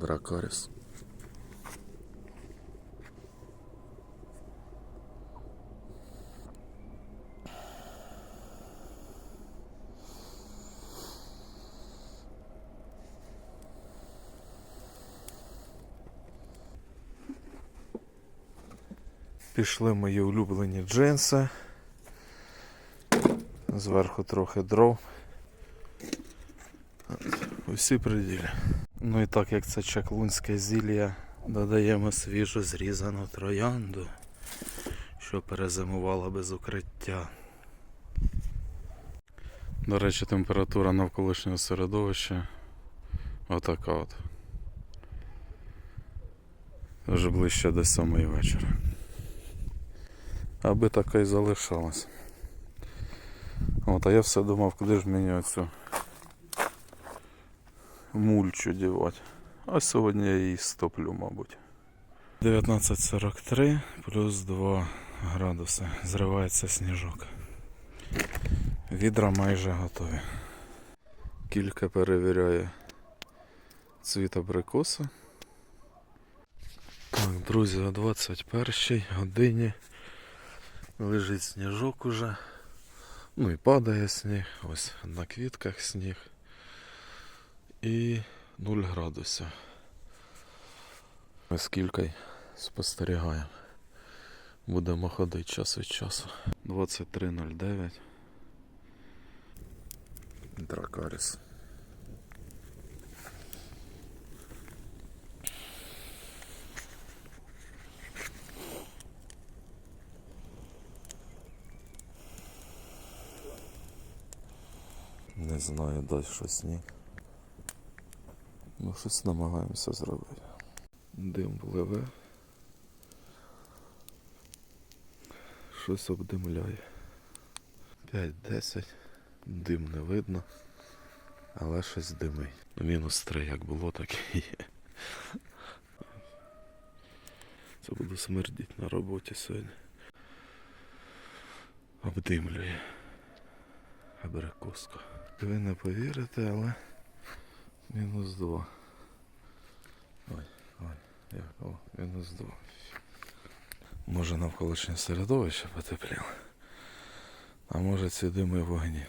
Дракаріс. Пішли мої улюблені джинси. Зверху трохи дров. Усі приділі. Ну і так як це чаклунське зілля, додаємо свіжу зрізану троянду, що перезимувала без укриття. До речі, температура навколишнього середовища отака от. Вже ближче до сьомої вечора. Аби така і залишалась. От, а я все думав, куди ж мені оцю мульчу дівати. А сьогодні я її стоплю, мабуть. 19.43 плюс 2 градуси. Зривається сніжок. Відра майже готові. Кілька перевіряє цвіт абрикоса. Так, друзі, о 21 годині лежить сніжок уже. Ну і падає сніг, ось на квітках сніг. І 0 градусів. Ми з кількою спостерігаємо. Будемо ходити час від часу. 23.09. Дракаріс. Не знаю, дай щось ні. Ну, щось намагаємося зробити. Дим пливе. Щось обдимляє. 5-10. Дим не видно. Але щось димить. Мінус 3 як було, так і є. Це буду смердіти на роботі сьогодні. Обдимлює. Абрикоска. Ви не повірите, але мінус 2. Ой, ой, як, о, мінус 2. Може навколишнє середовище потепліло. А може ці дими вогні.